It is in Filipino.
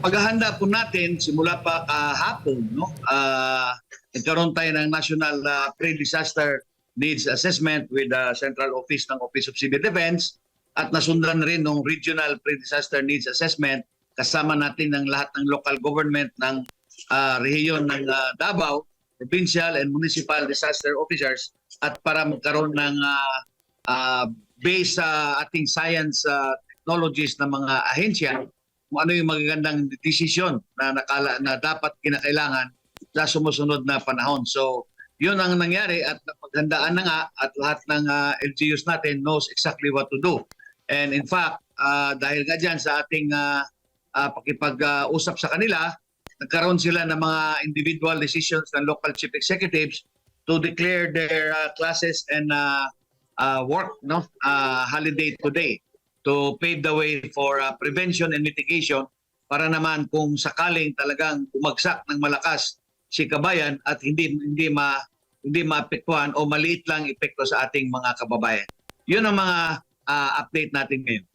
paghahanda po natin simula pa kahapon, no? Ah, nagkaroon tayo ng National ah, Pre-Disaster Needs Assessment with the Central Office ng Office of Civil Defense at nasundan rin ng Regional Pre-Disaster Needs Assessment kasama natin ng lahat ng local government ng ah, rehiyon ng ah, Davao, provincial and municipal disaster officers at para magkaroon ng ah, ah, base sa ating science ah, technologies ng mga ahensya kung ano yung magagandang desisyon na nakala na dapat kinakailangan sa sumusunod na panahon. So, yun ang nangyari at napaghandaan na nga at lahat ng ah, LGUs natin knows exactly what to do. And in fact, ah, dahil nga dyan sa ating uh, pakipag-usap sa kanila, nagkaroon sila ng mga individual decisions ng local chief executives to declare their ah, classes and ah, ah, work no ah, holiday today to pave the way for uh, prevention and mitigation para naman kung sakaling talagang bumagsak ng malakas si kabayan at hindi hindi ma hindi maapektuhan o maliit lang epekto sa ating mga kababayan. Yun ang mga uh, update natin ngayon.